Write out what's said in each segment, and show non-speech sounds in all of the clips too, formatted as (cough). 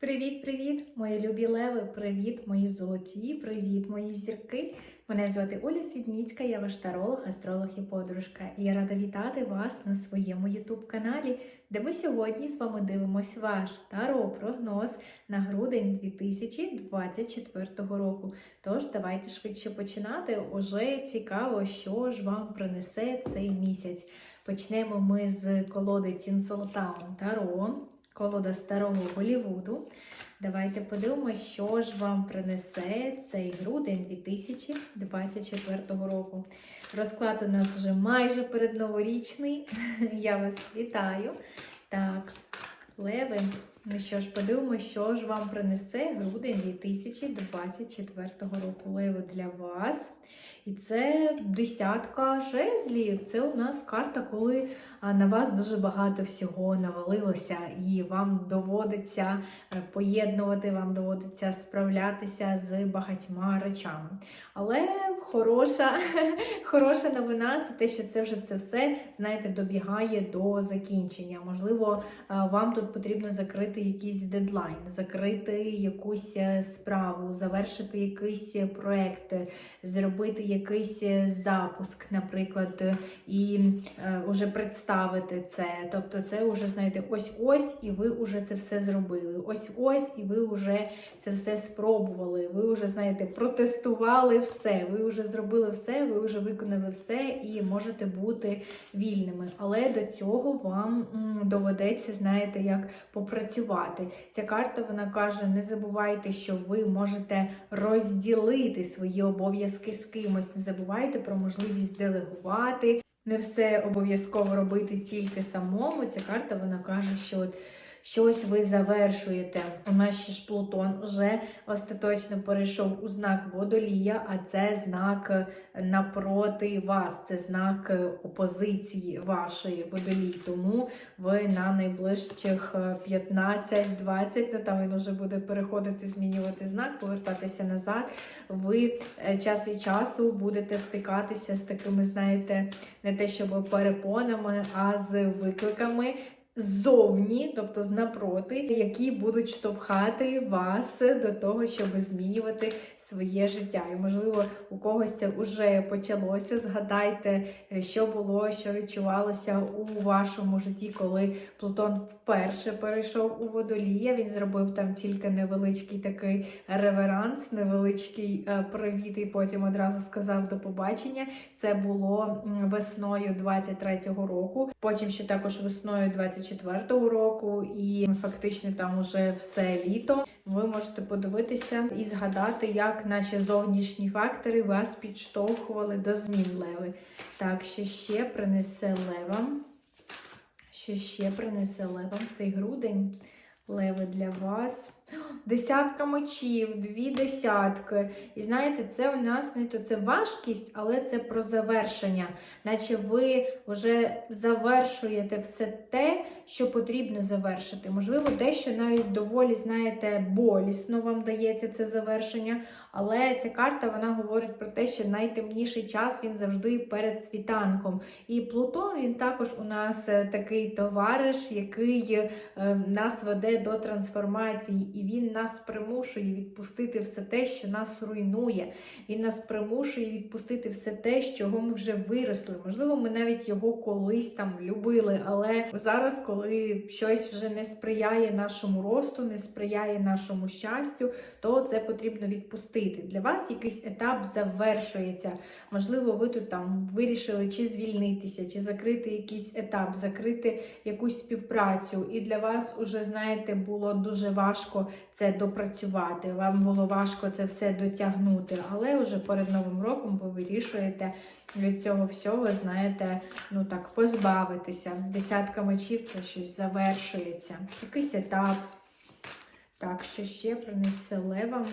Привіт-привіт, мої любі леви! Привіт, мої золоті! Привіт, мої зірки! Мене звати Оля Свідніцька, я ваш таролог, астролог і подружка. І я рада вітати вас на своєму youtube каналі, де ми сьогодні з вами дивимось ваш таро-прогноз на грудень 2024 року. Тож давайте швидше починати. Уже цікаво, що ж вам принесе цей місяць. Почнемо ми з колоди Тінселтаун Таро, колода старого Голівуду. Давайте подивимося, що ж вам принесе цей грудень 2024 року. Розклад у нас вже майже передноворічний. (laughs) Я вас вітаю. Так, леви. Ну що ж, подивимося, що ж вам принесе грудень 2024 року. Леви для вас. І це десятка жезлів. Це у нас карта, коли на вас дуже багато всього навалилося, і вам доводиться е, поєднувати, вам доводиться справлятися з багатьма речами. Але хороша, (laughs) хороша новина це те, що це вже це все, знаєте, добігає до закінчення. Можливо, е, вам тут потрібно закрити якийсь дедлайн, закрити якусь е, справу, завершити якийсь проект, зробити якийсь е, запуск, наприклад, і е, уже представити це. Тобто, це вже знаєте, ось ось, і ви вже це все зробили. Ось ось, і ви вже це все спробували. Ви вже знаєте, протестували все. Ви вже зробили все, ви вже виконали все і можете бути вільними. Але до цього вам доведеться, знаєте, як попрацювати. Ця карта вона каже: не забувайте, що ви можете розділити свої обов'язки з кимось. Не забувайте про можливість делегувати. Не все обов'язково робити тільки самому. Ця карта вона каже, що от щось ви завершуєте. У нас ще ж Плутон вже остаточно перейшов у знак водолія, а це знак напроти вас, це знак опозиції вашої водолій. Тому ви на найближчих 15-20, ну там він вже буде переходити, змінювати знак, повертатися назад. Ви е, час від часу будете стикатися з такими, знаєте, не те, щоб перепонами, а з викликами. Ззовні, тобто з напроти, які будуть штовхати вас до того, щоб змінювати своє життя. І, можливо, у когось це вже почалося. Згадайте, е, що було, що відчувалося у вашому житті, коли Плутон вперше перейшов у водолія. Він зробив там тільки невеличкий такий реверанс, невеличкий е, привіт, і потім одразу сказав до побачення. Це було весною 23-го року. Потім ще також весною 24-го року, і фактично там уже все літо. Ви можете подивитися і згадати, як наші зовнішні фактори вас підштовхували до змін леви. Так, що ще принесе левам? Що ще принесе левам цей грудень? Леви для вас. Десятка мечів, дві десятки. І знаєте, це у нас не то це важкість, але це про завершення. Наче ви вже завершуєте все те, що потрібно завершити. Можливо, дещо навіть доволі, знаєте, болісно вам дається це завершення. Але ця карта вона говорить про те, що найтемніший час він завжди перед світанком. І Плутон він також у нас е, такий товариш, який е, нас веде до трансформації, і він нас примушує відпустити все те, що нас руйнує. Він нас примушує відпустити все те, з чого ми вже виросли. Можливо, ми навіть його колись там любили, але зараз, коли щось вже не сприяє нашому росту, не сприяє нашому щастю, то це потрібно відпустити. Для вас якийсь етап завершується. Можливо, ви тут там вирішили чи звільнитися, чи закрити якийсь етап, закрити якусь співпрацю. І для вас уже, знаєте, було дуже важко це допрацювати. Вам було важко це все дотягнути, але вже перед новим роком ви вирішуєте від цього всього, знаєте, ну так, позбавитися. Десятка мечів це щось завершується. Якийсь етап. Так, що ще принесе левам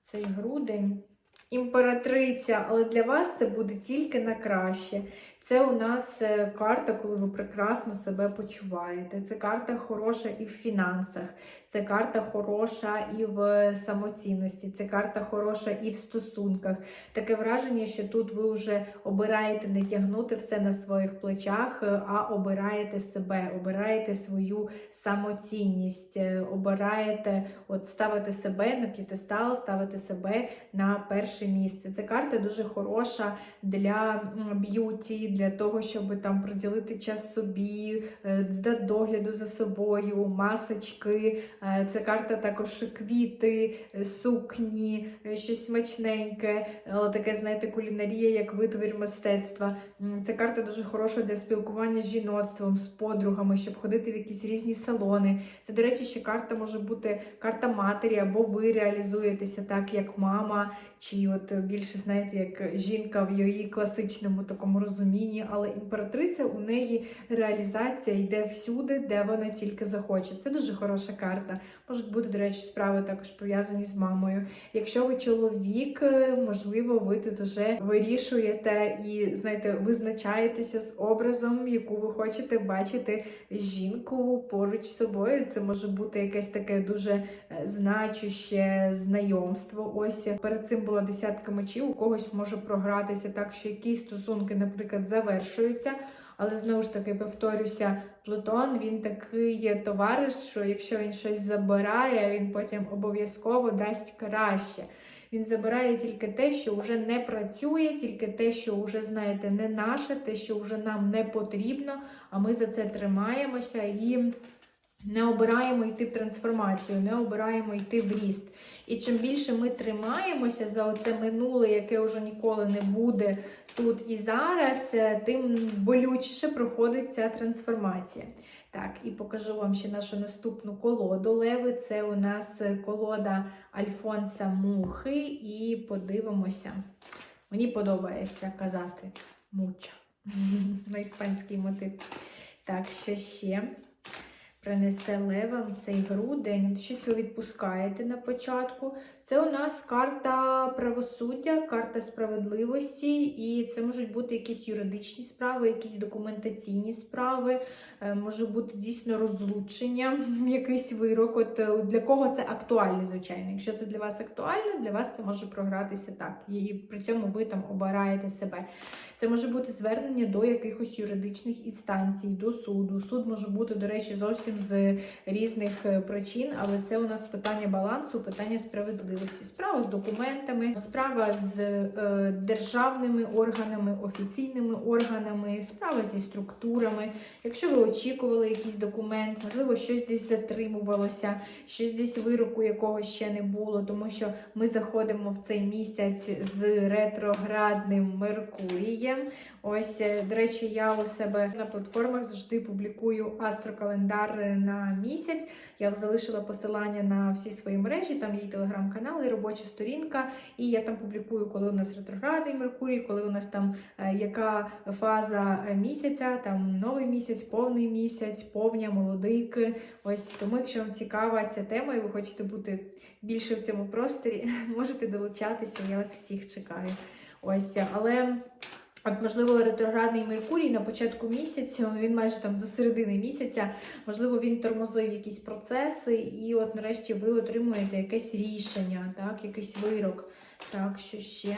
цей грудень. Імператриця, але для вас це буде тільки на краще. Це у нас е, карта, коли ви прекрасно себе почуваєте. Це карта хороша і в фінансах, це карта хороша і в самоцінності, це карта хороша і в стосунках. Таке враження, що тут ви вже обираєте не тягнути все на своїх плечах, е, а обираєте себе, обираєте свою самоцінність, е, обираєте от ставити себе на п'єтестал, ставити себе на перше місце. Це карта дуже хороша для б'юті, для того, щоб там приділити час собі, е, для догляду за собою, масочки. Е, Це карта також квіти, е, сукні, щось смачненьке, але таке, знаєте, кулінарія як витвір мистецтва. Це карта дуже хороша для спілкування з жіноцтвом, з подругами, щоб ходити в якісь різні салони. Це, до речі, ще карта може бути карта матері, або ви реалізуєтеся так, як мама, чи от більше, знаєте, як жінка в її класичному такому розумінні. Але імператриця у неї реалізація йде всюди, де вона тільки захоче. Це дуже хороша карта. Можуть бути, до речі, справи також пов'язані з мамою. Якщо ви чоловік, е, можливо, ви тут вже вирішуєте і знаєте, визначаєтеся з образом, яку ви хочете бачити жінку поруч з собою. Це може бути якесь таке дуже е, значуще знайомство. Ось перед цим була десятка мечів. У когось може програтися так, що якісь стосунки, наприклад, завершуються. Але знову ж таки повторюся, Плутон він такий товариш, що якщо він щось забирає, він потім обов'язково дасть краще. Він забирає тільки те, що вже не працює, тільки те, що вже, знаєте, не наше, те, що вже нам не потрібно, а ми за це тримаємося і не обираємо йти в трансформацію, не обираємо йти в ріст. І чим більше ми тримаємося за оце минуле, яке вже ніколи не буде тут і зараз, е, тим болючіше проходить ця трансформація. Так, і покажу вам ще нашу наступну колоду Леви. Це у нас колода Альфонса Мухи. І подивимося. Мені подобається казати муча (laughs) на іспанський мотив. Так, що ще? Принесе левам цей грудень. Щось ви відпускаєте на початку. Це у нас карта правосуддя, карта справедливості, і це можуть бути якісь юридичні справи, якісь документаційні справи, е, може бути дійсно розлучення, (laughs) якийсь вирок. От е, для кого це актуально, звичайно. Якщо це для вас актуально, для вас це може програтися так. І при цьому ви там обираєте себе. Це може бути звернення до якихось юридичних інстанцій, до суду. Суд може бути, до речі, зовсім з різних е, причин, але це у нас питання балансу, питання справедливості. Справа з документами, справа з е, державними органами, офіційними органами, справа зі структурами. Якщо ви очікували якийсь документ, можливо, щось десь затримувалося, щось десь вироку якого ще не було, тому що ми заходимо в цей місяць з ретроградним Меркурієм. Ось, е, до речі, я у себе на платформах завжди публікую астрокалендар на місяць. Я залишила посилання на всі свої мережі, там є і телеграм-канал, і робоча сторінка. І я там публікую, коли у нас ретроградний Меркурій, коли у нас там е, яка фаза місяця, там новий місяць, повний місяць, повня, молодик. Ось тому, якщо вам цікава ця тема, і ви хочете бути більше в цьому просторі, (laughs) можете долучатися. Я вас всіх чекаю. Ось, але. От, можливо, ретроградний Меркурій на початку місяця, він майже там до середини місяця, можливо, він тормозив якісь процеси, і от нарешті ви отримуєте якесь рішення, так, якийсь вирок. Так, що ще?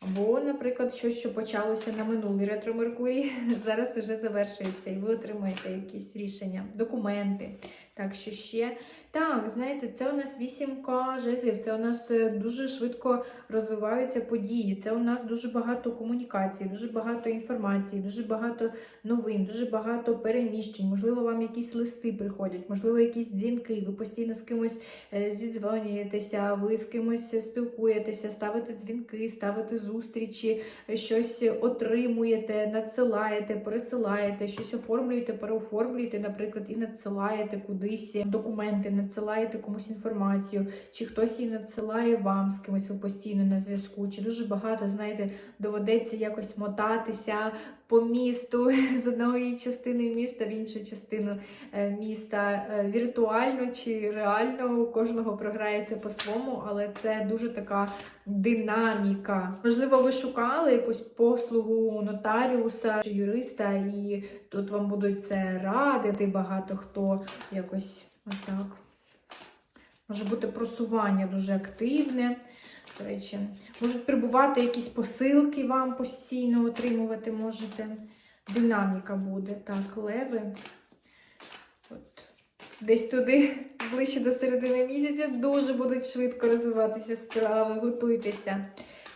Або, наприклад, щось, що почалося на минулий ретро Меркурій, (laughs) зараз вже завершується, і ви отримуєте якісь рішення, документи. Так, що ще? Так, знаєте, це у нас вісімка жезлів, це у нас е, дуже швидко розвиваються події. Це у нас дуже багато комунікацій, дуже багато інформації, дуже багато новин, дуже багато переміщень. Можливо, вам якісь листи приходять, можливо, якісь дзвінки. Ви постійно з кимось е, зідзвонюєтеся, ви з кимось спілкуєтеся, ставите дзвінки, ставите зустрічі, щось отримуєте, надсилаєте, пересилаєте, щось оформлюєте, переоформлюєте, наприклад, і надсилаєте кудись документи, надсилаєте комусь інформацію, чи хтось її надсилає вам з кимось ви постійно на зв'язку, чи дуже багато, знаєте, доведеться якось мотатися по місту (laughs) з одної частини міста в іншу частину е, міста е, віртуально чи реально. У кожного програється по-своєму, але це дуже така динаміка. Можливо, ви шукали якусь послугу нотаріуса чи юриста, і тут вам будуть це радити. Багато хто якось отак. Може бути просування дуже активне. До речі, можуть прибувати якісь посилки вам постійно отримувати можете. Динаміка буде. Так, леви. От. Десь туди, ближче до середини місяця, дуже будуть швидко розвиватися справи. Готуйтеся.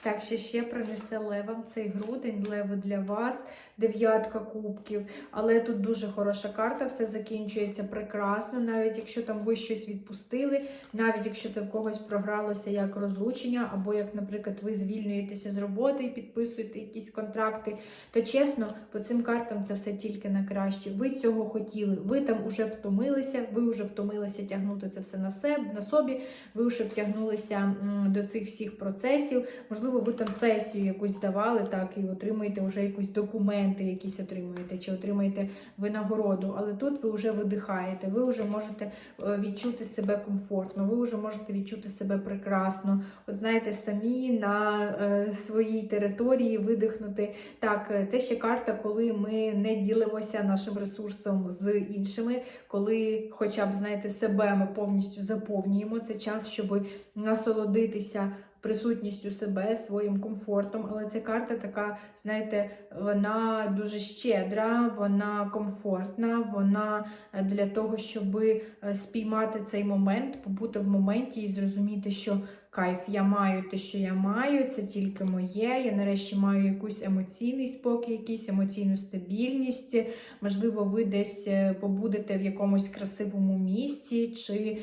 Так, що ще принесе левам цей грудень, леви для вас, дев'ятка кубків. Але тут дуже хороша карта, все закінчується прекрасно, навіть якщо там ви щось відпустили, навіть якщо це в когось програлося як розлучення, або як, наприклад, ви звільнюєтеся з роботи і підписуєте якісь контракти, то чесно, по цим картам це все тільки на краще. Ви цього хотіли, ви там уже втомилися, ви вже втомилися тягнути це все на себе, на собі, ви вже втягнулися до цих всіх процесів. Можливо, ви там сесію якусь здавали, так, і отримуєте вже якісь документи, якісь отримуєте, чи отримуєте винагороду. Але тут ви вже видихаєте, ви вже можете е, відчути себе комфортно, ви вже можете відчути себе прекрасно. От знаєте, самі на е, своїй території видихнути. Так, е, це ще карта, коли ми не ділимося нашим ресурсом з іншими, коли, хоча б знаєте, себе ми повністю заповнюємо. Це час, щоб насолодитися присутністю себе, своїм комфортом. Але ця карта така, знаєте, вона дуже щедра, вона комфортна, вона е, для того, щоб е, спіймати цей момент, побути в моменті і зрозуміти, що кайф, я маю те, що я маю, це тільки моє. Я нарешті маю якийсь емоційний спокій, якусь емоційну стабільність. Можливо, ви десь е, побудете в якомусь красивому місці, чи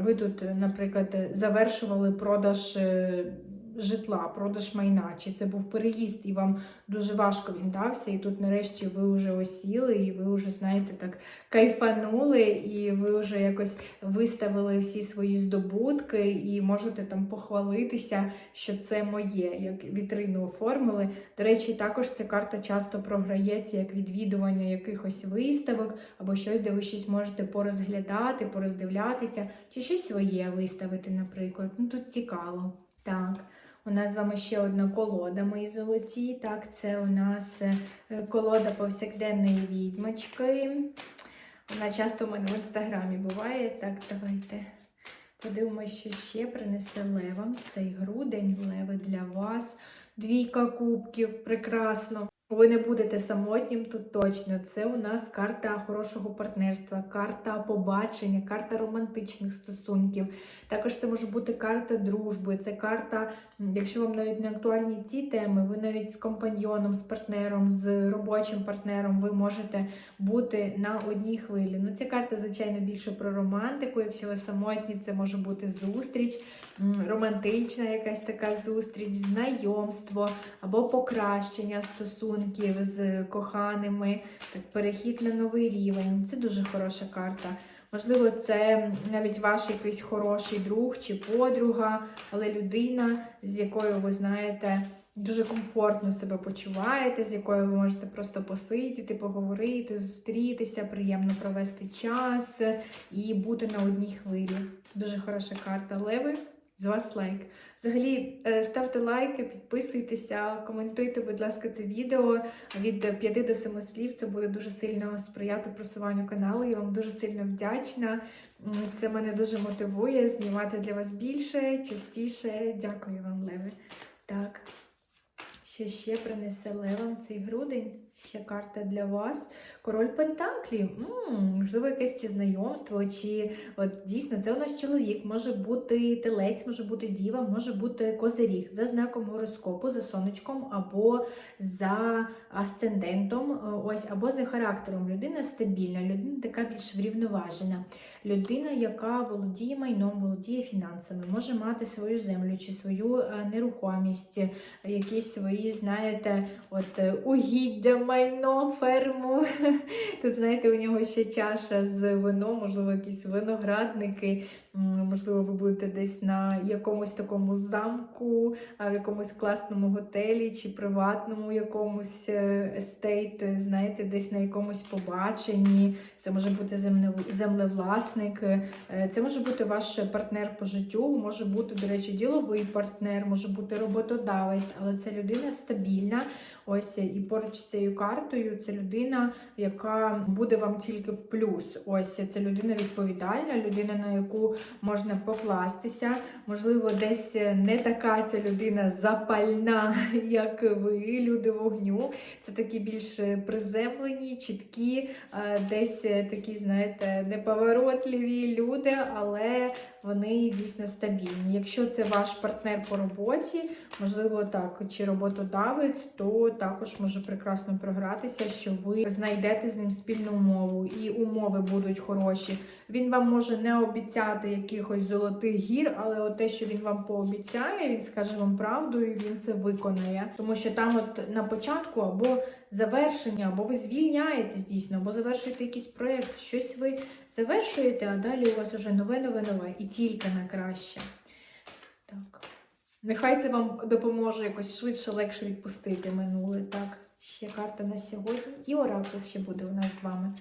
ви тут, наприклад, завершували продаж. Житла, продаж майна, чи це був переїзд, і вам дуже важко він дався, і тут нарешті ви вже осіли, і ви вже, знаєте, так кайфанули, і ви вже якось виставили всі свої здобутки, і можете там похвалитися, що це моє, як вітрину оформили. До речі, також ця карта часто програється як відвідування якихось виставок, або щось, де ви щось можете порозглядати, пороздивлятися, чи щось своє виставити, наприклад. Ну тут цікаво. Так. У нас з вами ще одна колода, мої золоті. Так, це у нас е, колода повсякденної відьмочки. Вона часто у мене в інстаграмі буває. Так, давайте подивимося, що ще принесе левам цей грудень, леви для вас. Двійка кубків, прекрасно. Ви не будете самотнім тут точно. Це у нас карта хорошого партнерства, карта побачення, карта романтичних стосунків. Також це може бути карта дружби. Це карта, якщо вам навіть не актуальні ці теми, ви навіть з компаньйоном, з партнером, з робочим партнером, ви можете бути на одній хвилі. Ну, ця карта, звичайно, більше про романтику. Якщо ви самотні, це може бути зустріч, романтична якась така зустріч, знайомство або покращення стосунків з коханими, так, перехід на новий рівень. Це дуже хороша карта. Можливо, це навіть ваш якийсь хороший друг чи подруга, але людина, з якою ви знаєте, дуже комфортно себе почуваєте, з якою ви можете просто посидіти, поговорити, зустрітися, приємно провести час і бути на одній хвилі. Дуже хороша карта. Леви. З вас лайк. Взагалі, е, ставте лайки, підписуйтеся, коментуйте, будь ласка, це відео від 5 до 7 слів. Це буде дуже сильно сприяти просуванню каналу. Я вам дуже сильно вдячна. Це мене дуже мотивує знімати для вас більше, частіше. Дякую вам, Леви. Так. Що ще принесе левам цей грудень? Ще карта для вас. Король Пентаклів. Можливо, якесь чи знайомство, чи от дійсно це у нас чоловік, може бути телець, може бути діва, може бути козиріг за знаком гороскопу, за сонечком або за асцендентом, е, ось, або за характером. Людина стабільна, людина така більш врівноважена. Людина, яка володіє майном, володіє фінансами, може мати свою землю чи свою е, нерухомість, якісь свої, знаєте, от е, угіддя майно, ферму. (laughs) Тут, знаєте, у нього ще чаша з вином, можливо, якісь виноградники. Можливо, ви будете десь на якомусь такому замку, в якомусь класному готелі чи приватному якомусь е, естейт, знаєте, десь на якомусь побаченні. Це може бути землевласник, е, це може бути ваш партнер по життю, може бути, до речі, діловий партнер, може бути роботодавець, але це людина стабільна. Ось і поруч з цією картою це людина, яка буде вам тільки в плюс. Ось це людина відповідальна, людина, на яку можна покластися. Можливо, десь не така ця людина запальна, (laughs) як ви, люди вогню. Це такі більш приземлені, чіткі, е, десь такі, знаєте, неповоротливі люди, але вони дійсно стабільні. Якщо це ваш партнер по роботі, можливо, так, чи роботодавець, то також може прекрасно програтися, що ви знайдете з ним спільну мову, і умови будуть хороші. Він вам може не обіцяти якихось золотих гір, але от те, що він вам пообіцяє, він скаже вам правду і він це виконає. Тому що там, от на початку, або завершення, або ви звільняєтесь дійсно, або завершуєте якийсь проєкт, щось ви завершуєте, а далі у вас уже нове, нове, нове і тільки на краще. Так. Нехай це вам допоможе якось швидше, легше відпустити минуле. Так, ще карта на сьогодні. І оракул ще буде у нас з вами.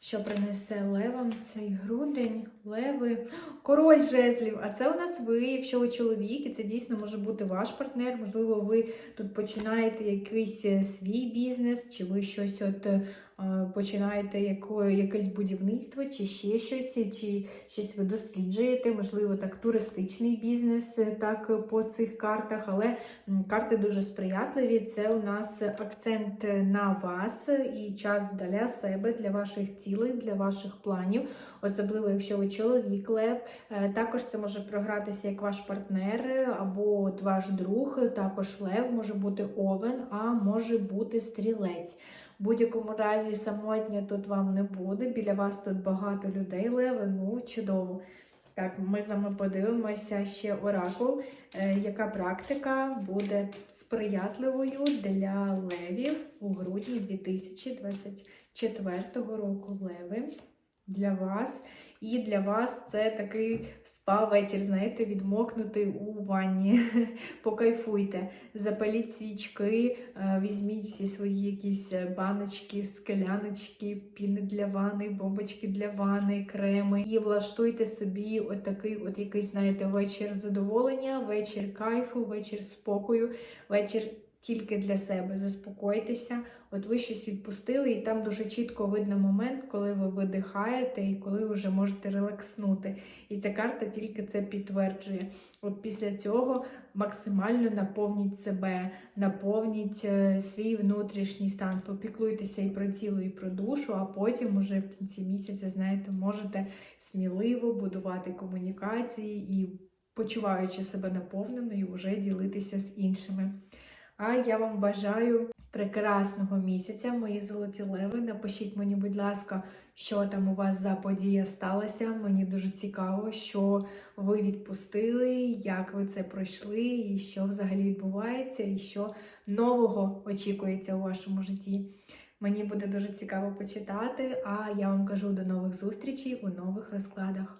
Що принесе левам цей грудень, леви, король жезлів. А це у нас ви, якщо ви чоловік, і це дійсно може бути ваш партнер. Можливо, ви тут починаєте якийсь е, свій бізнес, чи ви щось от починаєте якесь будівництво, чи ще щось, чи щось ви досліджуєте, можливо, так туристичний бізнес, е, так по цих картах, але карти дуже сприятливі. Це у нас акцент на вас і час для себе, для ваших цілей, для ваших планів, особливо якщо ви чоловік лев. Е, Також це може програтися як ваш партнер е, або ваш друг, також лев, може бути овен, а може бути стрілець. В будь-якому разі самотня тут вам не буде. Біля вас тут багато людей, леви, ну чудово. Так, ми з вами подивимося ще оракул, е, яка практика буде сприятливою для левів у грудні 2024 року. Леви для вас. І для вас це такий спа-вечір, знаєте, відмокнути у ванні. (laughs) Покайфуйте, запаліть свічки, е, візьміть всі свої якісь е, баночки, скляночки, піни для ванни, бомбочки для ванни, креми. І влаштуйте собі от такий от якийсь, знаєте, вечір задоволення, вечір кайфу, вечір спокою, вечір. Тільки для себе заспокойтеся, от ви щось відпустили, і там дуже чітко видно момент, коли ви видихаєте і коли вже можете релакснути. І ця карта тільки це підтверджує. От після цього максимально наповніть себе, наповніть е, свій внутрішній стан, попіклуйтеся і про тіло, і про душу, а потім уже в кінці місяця, знаєте, можете сміливо будувати комунікації і, почуваючи себе наповненою, вже ділитися з іншими. А я вам бажаю прекрасного місяця, мої золоті леви. Напишіть мені, будь ласка, що там у вас за подія сталася. Мені дуже цікаво, що ви відпустили, як ви це пройшли, і що взагалі відбувається, і що нового очікується у вашому житті. Мені буде дуже цікаво почитати. А я вам кажу до нових зустрічей у нових розкладах.